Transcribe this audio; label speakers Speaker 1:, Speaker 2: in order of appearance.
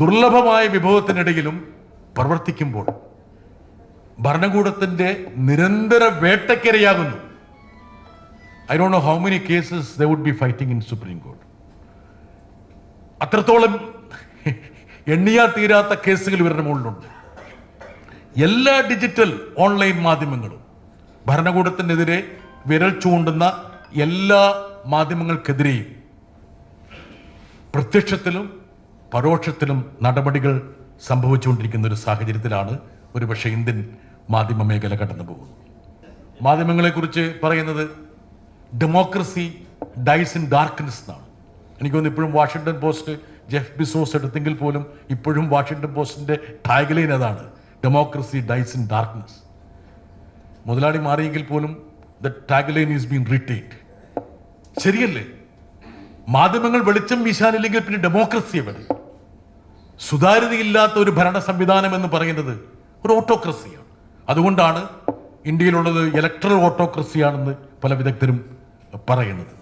Speaker 1: ദുർലഭമായ വിഭവത്തിനിടയിലും പ്രവർത്തിക്കുമ്പോൾ ഭരണകൂടത്തിന്റെ നിരന്തര വേട്ടക്കരയാകുന്നു. I don't know how many cases they would be fighting in Supreme Court അത്രത്തോളം എണ്ണിയാ തീരാത്ത കേസുകൾ ഇവരുടെ മുകളിലുണ്ട്. എല്ലാ ഡിജിറ്റൽ ഓൺലൈൻ മാധ്യമങ്ങളും ഭരണകൂടത്തിനെതിരെ വിരൽ ചൂണ്ടുന്ന എല്ലാ മാധ്യമങ്ങൾക്കെതിരെയും പ്രത്യക്ഷത്തിലും പരോക്ഷത്തിലും നടപടികൾ സംഭവിച്ചുകൊണ്ടിരിക്കുന്ന ഒരു സാഹചര്യത്തിലാണ് ഒരുപക്ഷെ ഇന്ത്യൻ മാധ്യമ മേഖല കടന്നു പോകുന്നത്. മാധ്യമങ്ങളെക്കുറിച്ച് പറയുന്നത് ഡെമോക്രസി ഡൈസ് ഇൻ ഡാർക്ക്നെസ് എന്നാണ്. എനിക്ക് തോന്നുന്നു ഇപ്പോഴും വാഷിങ്ടൺ പോസ്റ്റ് ജെഫ് ബിസോസ് എടുത്തെങ്കിൽ പോലും ഇപ്പോഴും വാഷിങ്ടൺ പോസ്റ്റിന്റെ ടാഗ്ലൈൻ അതാണ് ഡെമോക്രസി ഡൈസ് ഇൻ ഡാർക്ക്നെസ് മുതലാളി മാറിയെങ്കിൽ പോലും the tagline is been reiterate ശരിയല്ലേ? മാധ്യമങ്ങൾ വെളിച്ചം വീശാനില്ലെങ്കിൽ പിന്നെ ഡെമോക്രസി എവിടെ? സുതാര്യതയില്ലാത്ത ഒരു ഭരണ സംവിധാനം എന്ന് പറയുന്നത് ഒരു ഓട്ടോക്രസിയാണ് അതുകൊണ്ടാണ് ഇന്ത്യയിലുള്ളത് ഇലക്ട്രൽ ഓട്ടോക്രസിയാണെന്ന് പല വിദഗ്ധരും പറയുന്നത്.